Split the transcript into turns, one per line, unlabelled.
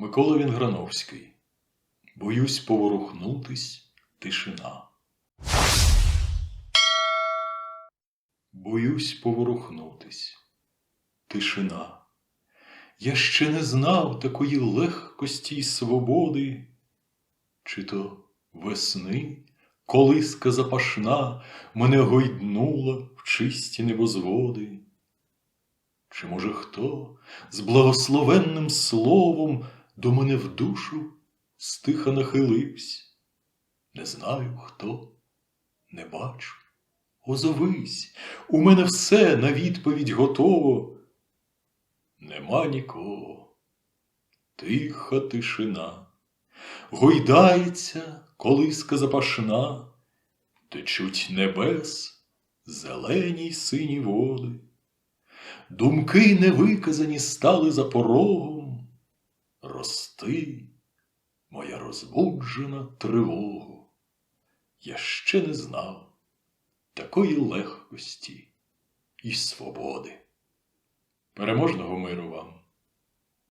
Микола Вінграновський. Боюсь поворухнутись тишина. Боюсь поворухнутись тишина. Я ще не знав такої легкості й свободи, чи то весни, колиска запашна мене гойднула в чисті небозводи. Чи, може, хто з благословенним словом до мене в душу стиха нахилився? Не знаю хто, не бачу. Озовись, у мене все на відповідь готово. Нема нікого, тиха тишина, гойдається колиска запашна, течуть небес, зелені й сині води. Думки невиказані стали за порогом, рости, моя розбуджена тривога, Я ще не знав такої легкості і свободи. Переможного миру вам!